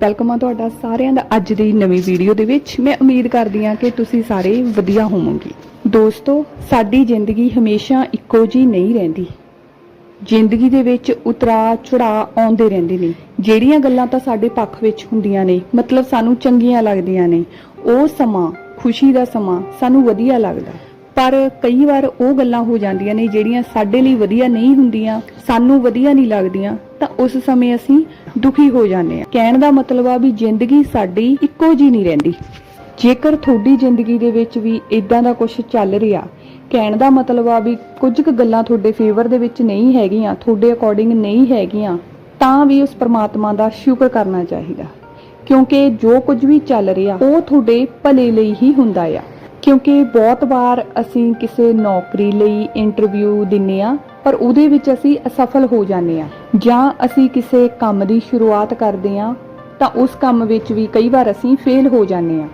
Welcome ਆ ਤੁਹਾਡਾ ਸਾਰਿਆਂ ਦਾ ਅੱਜ ਦੀ ਨਵੀਂ ਵੀਡੀਓ ਦੇ ਵਿੱਚ। ਮੈਂ ਉਮੀਦ ਕਰਦੀ ਹਾਂ ਕਿ ਤੁਸੀਂ ਸਾਰੇ ਵਧੀਆ ਹੋਵੋਗੇ। ਦੋਸਤੋ, ਸਾਡੀ ਜ਼ਿੰਦਗੀ ਹਮੇਸ਼ਾ ਇੱਕੋ ਜੀ ਨਹੀਂ ਰਹਿੰਦੀ। ਜ਼ਿੰਦਗੀ ਦੇ ਵਿੱਚ ਉਤਰਾ ਚੜਾ ਆਉਂਦੇ ਰਹਿੰਦੇ ਨੇ। ਜਿਹੜੀਆਂ ਗੱਲਾਂ ਤਾਂ ਸਾਡੇ ਪੱਖ ਵਿੱਚ ਹੁੰਦੀਆਂ ਨੇ, ਮਤਲਬ ਸਾਨੂੰ ਚੰਗੀਆਂ ਲੱਗਦੀਆਂ ਨੇ, ਉਹ ਸਮਾਂ, ਖੁਸ਼ੀ ਦਾ ਸਮਾਂ ਸਾਨੂੰ ਵਧੀਆ ਲੱਗਦਾ। ਪਰ ਕਈ ਵਾਰ ਉਹ ਗੱਲਾਂ ਹੋ ਜਾਂਦੀਆਂ ਨੇ ਜਿਹੜੀਆਂ ਸਾਡੇ ਲਈ ਵਧੀਆ ਨਹੀਂ ਹੁੰਦੀਆਂ, ਸਾਨੂੰ ਵਧੀਆ ਨਹੀਂ ਲੱਗਦੀਆਂ, ਤਾਂ ਉਸ ਸਮੇਂ ਅਸੀਂ ਦੁਖੀ ਹੋ ਜਾਂਦੇ ਹਾਂ। ਕਹਿਣ ਦਾ ਮਤਲਬ ਆ ਵੀ ਜ਼ਿੰਦਗੀ ਸਾਡੀ ਇੱਕੋ ਜੀ ਨਹੀਂ ਰਹਿੰਦੀ। ਜੇਕਰ ਤੁਹਾਡੀ ਜ਼ਿੰਦਗੀ ਦੇ ਵਿੱਚ ਵੀ ਇਦਾਂ ਦਾ ਕੁਝ ਚੱਲ ਰਿਹਾ, ਕਹਿਣ ਦਾ ਮਤਲਬ ਆ ਵੀ ਕੁਝ ਕੁ ਗੱਲਾਂ ਤੁਹਾਡੇ ਫੇਵਰ ਦੇ ਵਿੱਚ ਨਹੀਂ ਹੈਗੀਆਂ, ਤੁਹਾਡੇ ਅਕੋਰਡਿੰਗ ਨਹੀਂ ਹੈਗੀਆਂ, ਤਾਂ ਵੀ ਉਸ ਪਰਮਾਤਮਾ ਦਾ ਸ਼ੁਕਰ ਕਰਨਾ ਚਾਹੀਦਾ। ਕਿਉਂਕਿ ਜੋ ਕੁਝ ਵੀ ਚੱਲ ਰਿਹਾ, ਉਹ ਤੁਹਾਡੇ ਭਲੇ ਲਈ ਹੀ ਹੁੰਦਾ ਆ। ਕਿਉਂਕਿ ਬਹੁਤ ਵਾਰ ਅਸੀਂ ਕਿਸੇ ਨੌਕਰੀ ਲਈ ਇੰਟਰਵਿਊ ਦਿੰਨੇ ਆ, ਪਰ ਉਹਦੇ ਵਿੱਚ ਅਸੀਂ ਅਸਫਲ ਹੋ ਜਾਂਦੇ ਆ। ਜਾਂ ਅਸੀਂ ਕਿਸੇ ਕੰਮ ਦੀ ਸ਼ੁਰੂਆਤ ਕਰਦੇ ਆ, ਤਾਂ ਉਸ ਕੰਮ ਵਿੱਚ ਵੀ ਕਈ ਵਾਰ ਅਸੀਂ ਫੇਲ ਹੋ ਜਾਂਦੇ ਆ।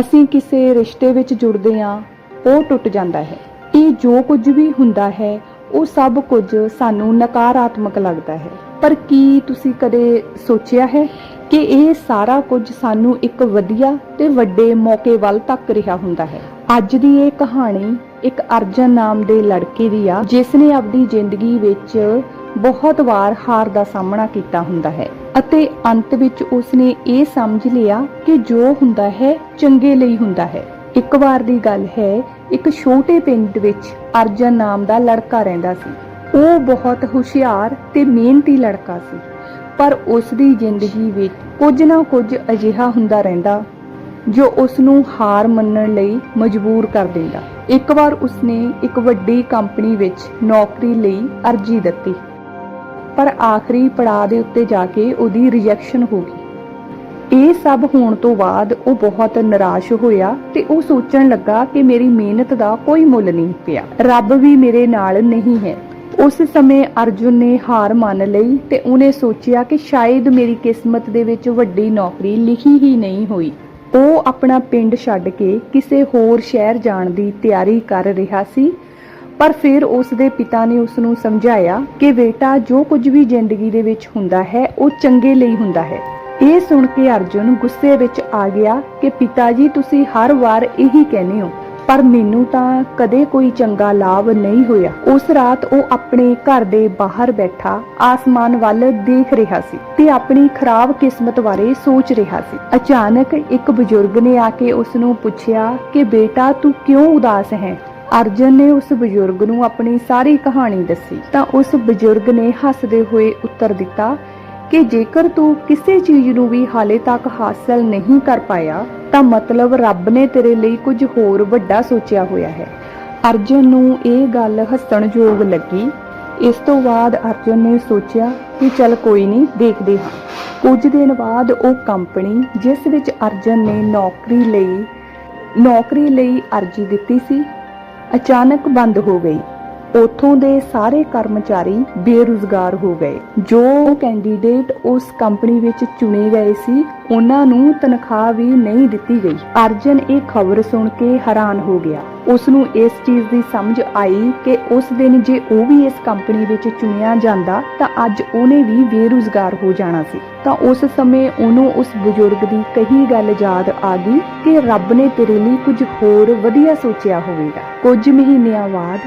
ਅਸੀਂ ਕਿਸੇ ਰਿਸ਼ਤੇ ਵਿੱਚ ਜੁੜਦੇ ਆ, ਉਹ ਟੁੱਟ ਜਾਂਦਾ ਹੈ। ਇਹ ਜੋ ਕੁਝ ਵੀ ਹੁੰਦਾ ਹੈ, ਉਹ ਸਭ ਕੁਝ ਸਾਨੂੰ ਨਕਾਰਾਤਮਕ ਲੱਗਦਾ ਹੈ। ਪਰ ਕੀ ਤੁਸੀਂ ਕਦੇ ਸੋਚਿਆ ਹੈ ਕਿ ਇਹ ਸਾਰਾ ਕੁਝ ਸਾਨੂੰ ਇੱਕ ਵਧੀਆ ਤੇ ਵੱਡੇ ਮੌਕੇ ਵੱਲ ਤੱਕ ਰਿਹਾ ਹੁੰਦਾ ਹੈ? ਅੱਜ ਦੀ ਇਹ ਕਹਾਣੀ ਇੱਕ ਅਰਜਨ ਨਾਮ ਦੇ ਲੜਕੇ ਦੀ ਆ, ਜਿਸ ਨੇ ਆਪਣੀ ਜ਼ਿੰਦਗੀ ਵਿੱਚ ਬਹੁਤ ਵਾਰ ਹਾਰ ਦਾ ਸਾਹਮਣਾ ਕੀਤਾ ਹੁੰਦਾ ਹੈ। ਅਤੇ ਅੰਤ ਵਿੱਚ ਉਸਨੇ ਇਹ ਸਮਝ ਲਿਆ ਕਿ ਜੋ ਹੁੰਦਾ ਹੈ, ਚੰਗੇ ਲਈ ਹੁੰਦਾ ਹੈ। ਇੱਕ ਵਾਰ ਦੀ ਗੱਲ ਹੈ, ਇੱਕ ਛੋਟੇ ਪਿੰਡ ਵਿੱਚ ਅਰਜਨ ਨਾਮ ਦਾ ਲੜਕਾ ਰਹਿੰਦਾ ਸੀ। ਉਹ ਬਹੁਤ ਹੁਸ਼ਿਆਰ ਤੇ ਮਿਹਨਤੀ ਲੜਕਾ ਸੀ, ਪਰ ਉਸ ਦੀ ਜ਼ਿੰਦਗੀ ਵਿੱਚ ਕੁਝ ਨਾ ਕੁਝ ਅਜਿਹਾ ਹੁੰਦਾ ਰਹਿੰਦਾ ਜੋ ਉਸ ਨੂੰ ਹਾਰ ਮੰਨਣ ਲਈ ਮਜਬੂਰ ਕਰ ਦਿੰਦਾ। ਇੱਕ ਵਾਰ ਉਸਨੇ ਇੱਕ ਵੱਡੀ ਕੰਪਨੀ ਵਿੱਚ ਨੌਕਰੀ ਲਈ ਅਰਜ਼ੀ ਦਿੱਤੀ। ਪਰ ਆਖਰੀ ਪੜਾਅ ਦੇ ਉੱਤੇ ਜਾ ਕੇ ਉਹਦੀ ਰਿਜੈਕਸ਼ਨ ਹੋ ਗਈ। ਇਹ ਸਭ ਹੋਣ ਤੋਂ ਬਾਅਦ ਉਹ ਬਹੁਤ ਨਿਰਾਸ਼ ਹੋਇਆ ਤੇ ਉਹ ਸੋਚਣ ਲੱਗਾ ਕਿ ਮੇਰੀ ਮਿਹਨਤ ਦਾ ਕੋਈ ਮੁੱਲ ਨਹੀਂ ਪਿਆ। ਰੱਬ ਵੀ ਮੇਰੇ ਨਾਲ ਨਹੀਂ ਹੈ। ਉਸ ਸਮੇਂ ਅਰਜੁਨ ਨੇ ਹਾਰ ਮੰਨ ਲਈ ਤੇ ਉਹਨੇ ਸੋਚਿਆ ਕਿ ਸ਼ਾਇਦ ਮੇਰੀ ਕਿਸਮਤ ਦੇ ਵਿੱਚ ਵੱਡੀ ਨੌਕਰੀ ਲਿਖੀ ਹੀ ਨਹੀਂ ਹੋਈ। ਉਹ ਆਪਣਾ ਪਿੰਡ ਛੱਡ ਕੇ ਕਿਸੇ ਹੋਰ ਸ਼ਹਿਰ ਜਾਣ ਦੀ ਤਿਆਰੀ ਕਰ ਰਿਹਾ ਸੀ, ਪਰ ਫਿਰ ਉਸ ਦੇ ਪਿਤਾ ਨੇ ਉਸ ਨੂੰ ਸਮਝਾਇਆ ਕਿ ਬੇਟਾ ਜੋ ਕੁਝ ਵੀ ਜ਼ਿੰਦਗੀ ਦੇ ਵਿੱਚ ਹੁੰਦਾ ਹੈ, ਉਹ ਚੰਗੇ ਲਈ ਹੁੰਦਾ ਹੈ। ਇਹ ਸੁਣ ਕੇ ਅਰਜੁਨ ਗੁੱਸੇ ਵਿੱਚ ਆ ਗਿਆ ਕਿ ਪਿਤਾ ਜੀ ਤੁਸੀਂ ਹਰ ਵਾਰ ਇਹੀ ਕਹਿੰਦੇ ਹੋ। ਪਰ ਮੈਨੂੰ ਤਾਂ ਕਦੇ ਕੋਈ ਚੰਗਾ ਲਾਭ ਨਹੀਂ ਹੋਇਆ। ਉਸ ਰਾਤ ਉਹ ਆਪਣੇ ਘਰ ਦੇ ਬਾਹਰ ਬੈਠਾ, ਆਸਮਾਨ ਵੱਲ ਦੇਖ ਰਿਹਾ ਸੀ ਤੇ ਆਪਣੀ ਖਰਾਬ ਕਿਸਮਤ ਬਾਰੇ ਸੋਚ ਰਿਹਾ ਸੀ। ਅਚਾਨਕ ਇੱਕ ਬਜ਼ੁਰਗ ਨੇ ਆ ਕੇ ਉਸ ਨੂੰ ਪੁੱਛਿਆ ਕਿ, ਬੇਟਾ, ਤੂੰ ਕਿਉਂ ਉਦਾਸ ਹੈ? ਅਰਜਨ ਨੇ ਉਸ ਬਜ਼ੁਰਗ ਨੂੰ ਆਪਣੀ ਸਾਰੀ ਕਹਾਣੀ ਦੱਸੀ। ਤਾਂ ਉਸ ਬਜ਼ੁਰਗ ਨੇ ਹੱਸਦੇ ਹੋਏ ਉੱਤਰ ਦਿੱਤਾ ਕਿ ਜੇਕਰ ਤੂੰ ਕਿਸੇ ਚੀਜ਼ ਨੂੰ ਵੀ ਹਾਲੇ ਤੱਕ ਹਾਸਲ ਨਹੀਂ ਕਰ ਪਾਇਆ ਤਾਂ ਮਤਲਬ ਰੱਬ ਨੇ ਤੇਰੇ ਲਈ ਕੁਝ ਹੋਰ ਵੱਡਾ ਸੋਚਿਆ ਹੋਇਆ ਹੈ। ਅਰਜਨ ਨੂੰ ਇਹ ਗੱਲ ਹੱਸਣਯੋਗ ਲੱਗੀ। ਇਸ ਤੋਂ ਬਾਅਦ ਅਰਜਨ ਨੇ ਸੋਚਿਆ ਕਿ ਚੱਲ ਕੋਈ ਨਹੀਂ, ਦੇਖਦੇ ਹਾਂ। ਕੁਝ ਦਿਨ ਬਾਅਦ ਉਹ ਕੰਪਨੀ, ਜਿਸ ਵਿੱਚ ਅਰਜਨ ਨੇ ਨੌਕਰੀ ਲਈ ਨੌਕਰੀ ਲਈ ਅਰਜ਼ੀ ਦਿੱਤੀ ਸੀ, ਅਚਾਨਕ ਬੰਦ ਹੋ ਗਈ। ਉਥੋਂ ਦੇ ਸਾਰੇ ਕਰਮਚਾਰੀ ਬੇਰੁਜ਼ਗਾਰ ਹੋ ਗਏ। ਜੋ ਕੈਂਡੀਡੇਟ ਉਸ ਕੰਪਨੀ ਵਿੱਚ ਚੁਣੇ ਗਏ ਸੀ, ਉਹਨਾਂ ਨੂੰ ਤਨਖਾਹ ਵੀ ਨਹੀਂ ਦਿੱਤੀ ਗਈ। ਅਰਜਨ ਇਹ ਖਬਰ ਸੁਣ ਕੇ ਹੈਰਾਨ ਹੋ ਗਿਆ। ਉਸ ਨੂੰ ਇਸ ਚੀਜ਼ ਦੀ ਸਮਝ ਆਈ ਕਿ ਉਸ ਦਿਨ ਜੇ ਉਹ ਵੀ ਇਸ ਕੰਪਨੀ ਵਿੱਚ ਚੁਣਿਆ ਜਾਂਦਾ, ਤਾਂ ਅੱਜ ਉਹਨੇ ਵੀ ਬੇਰੁਜ਼ਗਾਰ ਹੋ ਜਾਣਾ ਸੀ। ਤਾਂ ਉਸ ਸਮੇਂ ਉਹਨੂੰ ਉਸ ਬਜ਼ੁਰਗ ਦੀ ਕਹੀ ਗੱਲ ਯਾਦ ਆ ਗਈ ਕਿ ਰੱਬ ਨੇ ਤੇਰੇ ਲਈ ਕੁਝ ਹੋਰ ਵਧੀਆ ਸੋਚਿਆ ਹੋਵੇਗਾ। ਕੁਝ ਮਹੀਨਿਆਂ ਬਾਅਦ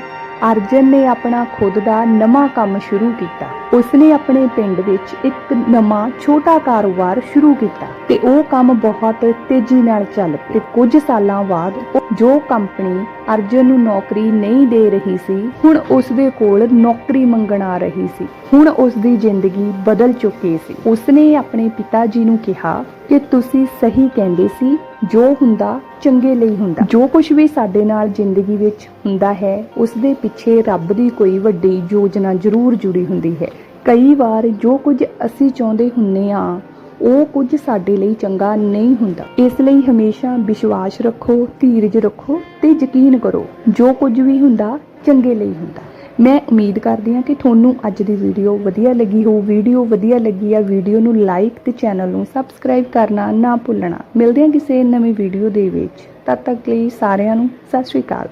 ਅਰਜਨ ਨੇ ਆਪਣਾ ਖੁਦ ਦਾ ਨਵਾਂ ਕੰਮ ਸ਼ੁਰੂ ਕੀਤਾ। ਉਸਨੇ ਆਪਣੇ ਪਿੰਡ ਵਿੱਚ ਇੱਕ ਨਵਾਂ ਛੋਟਾ ਕਾਰੋਬਾਰ ਸ਼ੁਰੂ ਕੀਤਾ ਤੇ ਉਹ ਕੰਮ ਬਹੁਤ ਤੇਜ਼ੀ ਨਾਲ ਚੱਲ ਪਿਆ ਤੇ ਕੁਝ ਸਾਲਾਂ ਬਾਅਦ ਜੋ ਕੰਪਨੀ ਅਰਜਨ ਨੂੰ ਨੌਕਰੀ ਨਹੀਂ ਦੇ ਰਹੀ ਸੀ, ਹੁਣ ਉਸ ਦੇ ਕੋਲ ਨੌਕਰੀ ਮੰਗਣ ਆ ਰਹੀ ਸੀ। ਹੁਣ ਉਸ ਦੀ ਜ਼ਿੰਦਗੀ ਬਦਲ ਚੁੱਕੀ ਸੀ। ਉਸਨੇ ਆਪਣੇ ਪਿਤਾ ਜੀ ਨੂੰ ਕਿਹਾ ਕਿ ਤੁਸੀਂ ਸਹੀ ਕਹਿੰਦੇ ਸੀ, ਜੋ ਹੁੰਦਾ ਚੰਗੇ ਲਈ ਹੁੰਦਾ। ਜੋ ਕੁਝ ਵੀ ਸਾਡੇ ਨਾਲ ਜ਼ਿੰਦਗੀ ਵਿੱਚ ਹੁੰਦਾ ਹੈ ਉਸ ਦੇ ਪਿੱਛੇ ਰੱਬ ਦੀ ਕੋਈ ਵੱਡੀ ਯੋਜਨਾ ਜ਼ਰੂਰ ਜੁੜੀ ਹੁੰਦੀ ਹੈ। ਕਈ ਵਾਰ ਜੋ ਕੁਝ ਅਸੀਂ ਚਾਹੁੰਦੇ ਹੁੰਨੇ ਆ ਉਹ ਕੁਝ ਸਾਡੇ ਲਈ ਚੰਗਾ ਨਹੀਂ ਹੁੰਦਾ। ਇਸ ਲਈ ਹਮੇਸ਼ਾ ਵਿਸ਼ਵਾਸ ਰੱਖੋ, ਧੀਰਜ ਰੱਖੋ ਤੇ ਯਕੀਨ ਕਰੋ, ਜੋ ਕੁਝ ਵੀ ਹੁੰਦਾ ਚੰਗੇ ਲਈ ਹੁੰਦਾ। ਮੈਂ ਉਮੀਦ ਕਰਦੀ ਹਾਂ ਕਿ ਤੁਹਾਨੂੰ ਅੱਜ ਦੀ ਵੀਡੀਓ ਵਧੀਆ ਲੱਗੀ ਹੋ ਵੀਡੀਓ ਵਧੀਆ ਲੱਗੀ ਆ, ਵੀਡੀਓ ਨੂੰ ਲਾਈਕ ਤੇ ਚੈਨਲ ਨੂੰ ਸਬਸਕ੍ਰਾਈਬ ਕਰਨਾ ਨਾ ਭੁੱਲਣਾ। ਮਿਲਦੇ ਹਾਂ ਕਿਸੇ ਨਵੀਂ ਵੀਡੀਓ ਦੇ ਵਿੱਚ। ਤਦ ਤੱਕ ਲਈ ਸਾਰਿਆਂ ਨੂੰ ਸਤਿ ਸ਼੍ਰੀ ਅਕਾਲ।